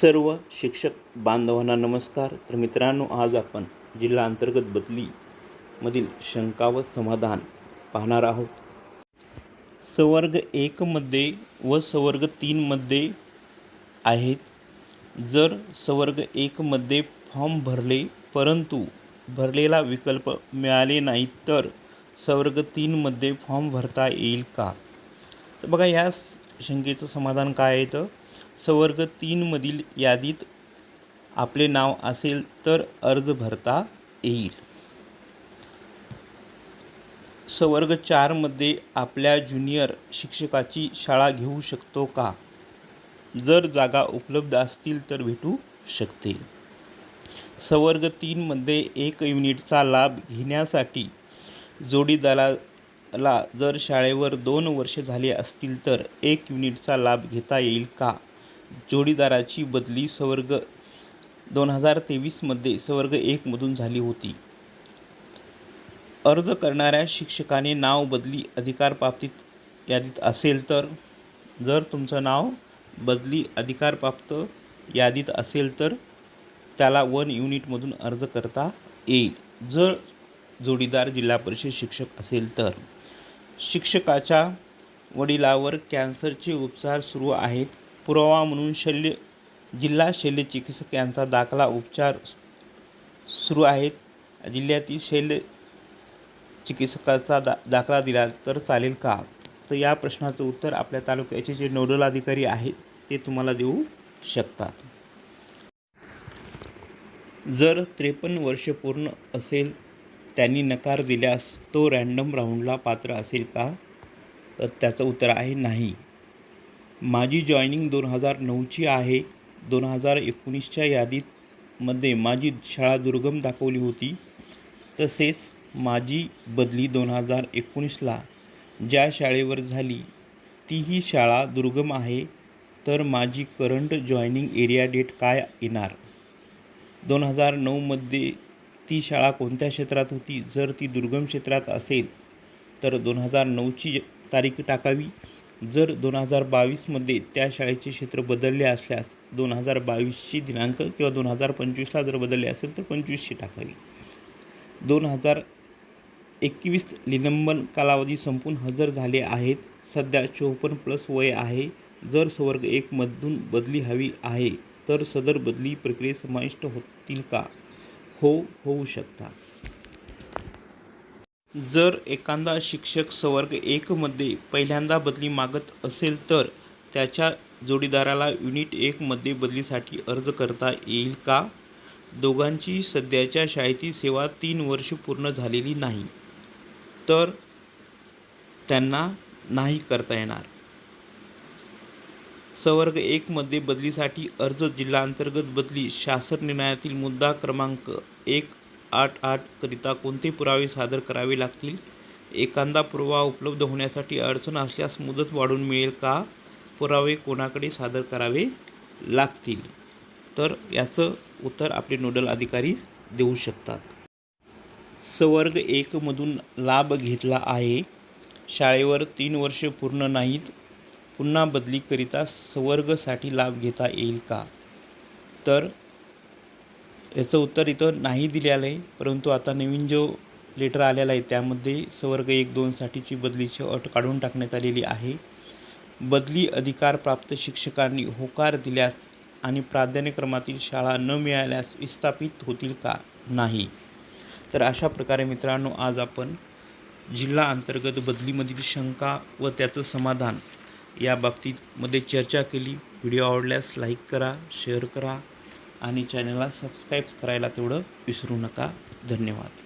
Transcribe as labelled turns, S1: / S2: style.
S1: सर्व शिक्षक बांधवांना नमस्कार. तर मित्रांनो आज आपण जिल्हा अंतर्गत बदलीमधील शंका व समाधान पाहणार आहोत. सवर्ग एकमध्ये व सवर्ग तीनमध्ये आहेत. जर सवर्ग एकमध्ये फॉर्म भरले परंतु भरलेला विकल्प मिळाले नाही तर सवर्ग तीनमध्ये फॉर्म भरता येईल का? तर बघा या शंकेचं समाधान काय आहे? तर सवर्ग तीनमधील यादीत आपले नाव असेल तर अर्ज भरता येईल. सवर्ग चारमध्ये आपल्या ज्युनियर शिक्षकाची शाळा घेऊ शकतो का? जर जागा उपलब्ध असतील तर भेटू शकते. सवर्ग तीनमध्ये एक युनिटचा लाभ घेण्यासाठी ला जर शाळेवर दोन वर्षे झाले असतील तर एक युनिटचा लाभ घेता येईल का? जोडीदाराची बदली सवर्ग दोन हजार तेवीसमध्ये सवर्ग एकमधून झाली होती. अर्ज करणाऱ्या शिक्षकाने नाव बदली अधिकार प्राप्तीत यादीत असेल तर? जर तुमचं नाव बदली अधिकार प्राप्त यादीत असेल तर त्याला वन युनिटमधून अर्ज करता येईल. जर जोडीदार जिल्हा परिषद शिक्षक असेल तर. शिक्षकाच्या वडिलावर कॅन्सरचे उपचार सुरू आहेत. पुरावा म्हणून शल्य जिल्हा शल्य चिकित्सक यांचा दाखला उपचार सुरू आहेत. जिल्ह्यातील शल्य चिकित्सकाचा दा दाखला दिला तर चालेल का? तर या प्रश्नाचं उत्तर आपल्या तालुक्याचे जे नोडल अधिकारी आहेत ते तुम्हाला देऊ शकतात. जर त्रेपन्न वर्ष पूर्ण असेल त्यांनी नकार दिल्यास तो रँडम राऊंडला पात्र असेल का? तर त्याचं उत्तर आहे नाही. माझी जॉईनिंग दोन हजार नऊची आहे. दोन हजार एकोणीसच्या यादीत मध्ये माझी शाळा दुर्गम दाखवली होती. तसेच माझी बदली दोन हजार एकोणीसला ज्या शाळेवर झाली तीही शाळा दुर्गम आहे. तर माझी करंट जॉईनिंग एरिया डेट काय येणार? दोन हजार नऊमध्ये ती शाळा कोणत्या क्षेत्रात होती? जर ती दुर्गम क्षेत्रात असेल तर दोन हजार नऊची तारीख टाकावी. जर दोन हजार बावीसमध्ये त्या शाळेचे क्षेत्र बदलले असल्यास दोन हजार बावीसची दिनांक किंवा दोन हजार पंचवीसला जर बदलले असेल तर पंचवीसची टाकावी. दोन हजार एकवीस निलंबन कालावधी संपून हजर झाले आहेत. सध्या चोपन्न प्लस वय आहे. जर सवर्ग एकमधून बदली हवी आहे तर सदर बदली प्रक्रियेत समाविष्ट होतील का? हो होऊ शकता. जर एखादा शिक्षक सवर्ग एकमध्ये पहिल्यांदा बदली मागत असेल तर त्याच्या जोडीदाराला युनिट एकमध्ये बदलीसाठी अर्ज करता येईल का? दोघांची सध्याच्या शाळेतील सेवा तीन वर्ष पूर्ण झालेली नाही तर त्यांना नाही करता येणार. सवर्ग एकमध्ये बदलीसाठी अर्ज जिल्हा अंतर्गत बदली शासन निर्णयातील मुद्दा क्रमांक एक आठ आठकरिता कोणते पुरावे सादर करावे लागतील? एखादा पुरावा उपलब्ध होण्यासाठी अडचण असल्यास मुदत वाढून मिळेल का? पुरावे कोणाकडे सादर करावे लागतील? तर याचं उत्तर आपले नोडल अधिकारी देऊ शकतात. सवर्ग एकमधून लाभ घेतला आहे. शाळेवर तीन वर्षे पूर्ण नाहीत. पुन्हा बदलीकरिता सवर्गसाठी लाभ घेता येईल का? तर याचं उत्तर इथं नाही दिलेलं आहे परंतु आता नवीन जो लेटर आलेला आहे त्यामध्ये सवर्ग एक दोनसाठीची बदलीची अट काढून टाकण्यात आलेली आहे. बदली अधिकार प्राप्त शिक्षकांनी होकार दिल्यास आणि प्राधान्यक्रमातील शाळा न मिळाल्यास विस्थापित होतील का? नाही. तर अशा प्रकारे मित्रांनो आज आपण जिल्हा अंतर्गत बदलीमधील शंका व त्याचं समाधान या बाबतीमध्ये चर्चा केली. व्हिडिओ आवडल्यास लाईक करा शेअर करा. आणि चॅनलला सबस्क्राईब करायला तेवढं विसरू नका. धन्यवाद.